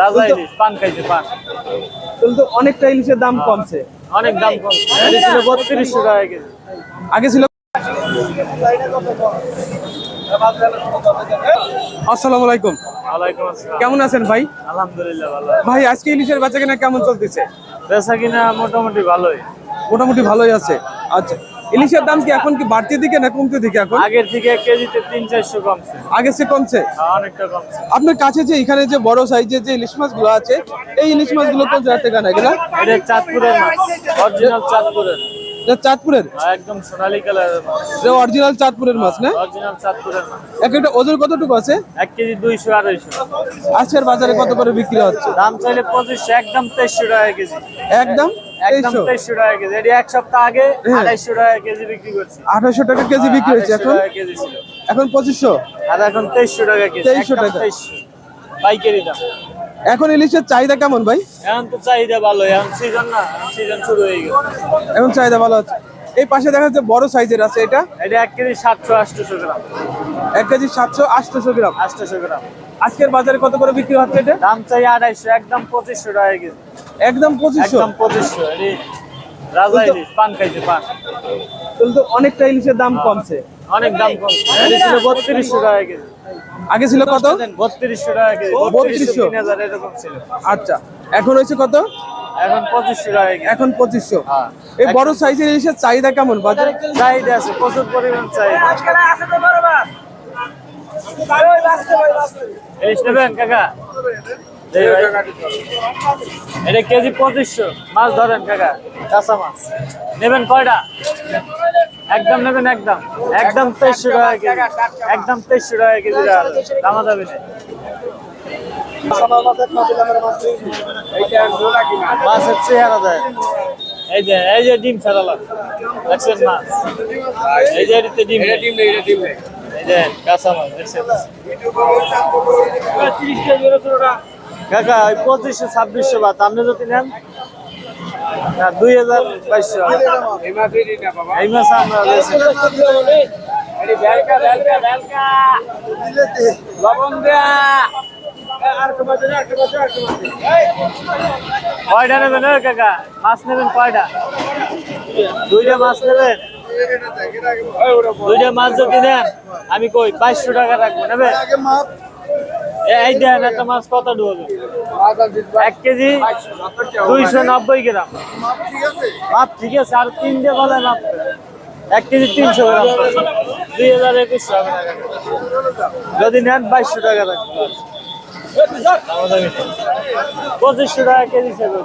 রাজা ইলিশ পান খাইছে পান। তাহলে তো অনেকটা ইলিশের দাম কমছে। অনেক দাম কম এটা ছিল বত্রিশশো টাকা কেজি। আগে ছিল আসসালামু আলাইকুম। ওয়ালাইকুম আসসালাম। কেমন আছেন ভাই? আলহামদুলিল্লাহ ভালো ভাই আজকে ইলিশের বেচা কিনা কেমন চলতেছে? বেচা কিনা মোটামুটি ভালোই। মোটামুটি ভালোই আছে। আচ্ছা। ইলিশের দাম কি এখন কি বাড়তির দিকে না কমতে দিকে এখন? আগের থেকে কেজিতে তিন চারশো কমছে। আগে সে কমছে? হ্যাঁ, অনেকটা কমছে। আপনার কাছে যে এখানে যে বড় সাইজের যে ইলিশ মাছগুলো আছে এই ইলিশ মাছগুলো কোন জায়গা থেকে আনা এগুলা? এটা চাঁদপুরের মাছ অরিজিনাল চাঁদপুরের। এটা চাঁদপুরের? হ্যাঁ, একদম সোনালী কালারের মাছ। এটা অরিজিনাল চাঁদপুরের মাছ না? অরিজিনাল চাঁদপুরের মাছ। এক একটা ওজন কতটুকু আছে? এক কেজি দুইশো আড়াইশো। আজকের বাজারে কত করে বিক্রি হচ্ছে? দাম চাইলে পঁচিশশো একদম তেইশশো টাকা কেজি। একদম? একদম তেইশশো? তেইশশো টাকা কেজি। এটি এক সপ্তাহ আগে হ্যাঁ। টাকা কেজি বিক্রি করছি। আঠাশশো টাকা কেজি বিক্রি হয়েছে এখন? কেজি ছিল। এখন আর টাকা কেজি 2300 টাকা। 2300 পাইকারি দাম। এখন ইলিশের চাহিদা কেমন ভাই? এখন তো চাহিদা ভালো এখন সিজন না সিজন শুরু হয়ে গেছে। এখন চাহিদা ভালো আছে। এই পাশে দেখা যাচ্ছে বড় সাইজের আছে এটা? এটা এক কেজি সাতশো আটশোশো গ্রাম। এক কেজি সাতশো আটশোশো গ্রাম। আটশোশো গ্রাম। আজকের বাজারে কত করে বিক্রি হচ্ছে এটা? দাম চাই আড়াইশো একদম পঁচিশশো টাকা কেজি। একদম পঁচিশশো? একদম পঁচিশশো রাজা ইলিশ পান খাইছে পান। তাহলে তো অনেকটা ইলিশের দাম কমছে। অনেক দাম কম। এটি ছিল বত্রিশশো টাকা কেজি। আগে ছিল কত? বত্রিশশো টাকা কেজি। 3200 বত্রিশশো? তিন হাজার এরকম ছিল। আচ্ছা এখন হয়েছে কত? এখন পঁচিশশো টাকা এখন পঁচিশশো। হ্যাঁ। এই বড় সাইজের ইলিশের চাহিদা কেমন? বাজারে? চাহিদা আছে প্রচুর পরিমাণ চাহিদা ইলিশ নেবেন কাকা। এই ভাই। এটা কেজি পঁচিশশো। মাছ ধরেন কাকা। কাঁচা মাছ। নেবেন কয়টা? একদম নেবেন একদম। একদম তেইশশো টাকা কেজি। একদম তেইশশো টাকা কেজি দামা। যাবে না মাছের চেহারা দেয় এই যে এই যে ডিম ছাড়ালাম। দেখছেন মাছ? এই যে এটিতে ডিম নেই। কাকা, ওই পঁচিশশো, ছাব্বিশশো বাত আপনি যদি নেন দুই হাজার বাইশশো। এই মাছ আমরা কয়টা নেবেন কাকা? মাছ নেবেন কয়টা? দুইটা মাছ নেবেন? দুইটা মাছ যদি নেন আমি কই, বাইশশো টাকা রাখব, নেবে? এই দেন, একটা মাছ কত ডুববে এক কেজি দুইশো নব্বই গ্রাম। মাপ ঠিক আছে, আর তিন দিয়ে বলে মাপ এক কেজি তিনশো গ্রাম। দুই হাজার একুশ কাকা। যদি নেন, বাইশশো টাকা রাখব। পঁচিশশো টাকা কেজি সেগুলো